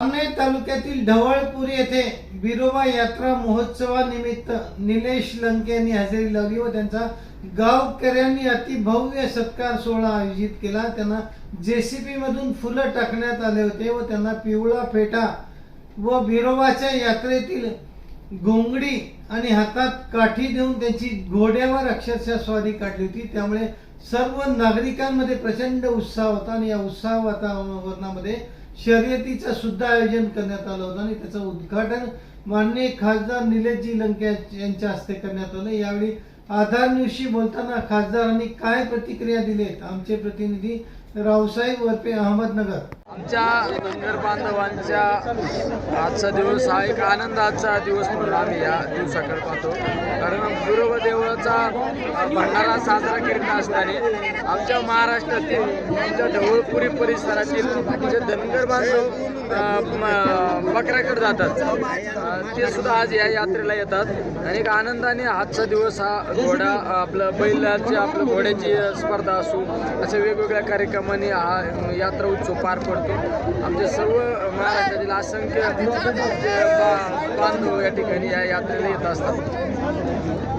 अमनेर तालुक्यातील ढवळपूर येथे बिरोबा यात्रा महोत्सवानिमित्त निलेश लंके यांनी हजेरी लावली व त्यांचा गावकऱ्यांनी अतिभव्य सत्कार सोहळा आयोजित केला. त्यांना जेसीबी मधून फुलं टाकण्यात आले होते व त्यांना पिवळा फेटा व बिरोबाच्या यात्रेतील घोंगडी आणि हातात काठी देऊन त्यांची घोड्यावर अक्षरशः स्वारी काढली होती. त्यामुळे सर्व नागरिकांमध्ये प्रचंड उत्साह होता आणि या उत्साह वातावरणामध्ये शर्यतीचं सुद्धा आयोजन करण्यात आलं होतं आणि त्याचं उद्घाटन माननीय खासदार निलेशजी लंके यांच्या हस्ते करण्यात आलं. यावेळी आधार न्यूजशी बोलताना खासदारांनी काय प्रतिक्रिया दिलेत? आमचे प्रतिनिधी रावसाहेब वरपे अहमदनगर. आमच्या धनगर बांधवांच्या आजचा दिवस हा एक आनंदाचा दिवस म्हणून आम्ही या दिवसाकडे पाहतो. कारण गुरुव देवळाचा भंडारा साजरा करीत असताना आमच्या महाराष्ट्रातील आमच्या ढवळपुरी परिसरातील जे धनगर बांधव म- बकऱ्याकडे जातात ते सुद्धा आज या यात्रेला येतात. आणि एक आनंदाने आजचा दिवस हा घोडा आपलं बैलाची आपलं घोड्याची स्पर्धा असू असे वेगवेगळ्या कार्यक्रम कार्यक्रमाने हा यात्रा उत्सव पार पडतो. आमचे सर्व महाराष्ट्रातील असंख्य बांधव या ठिकाणी या यात्रेला येत असतात.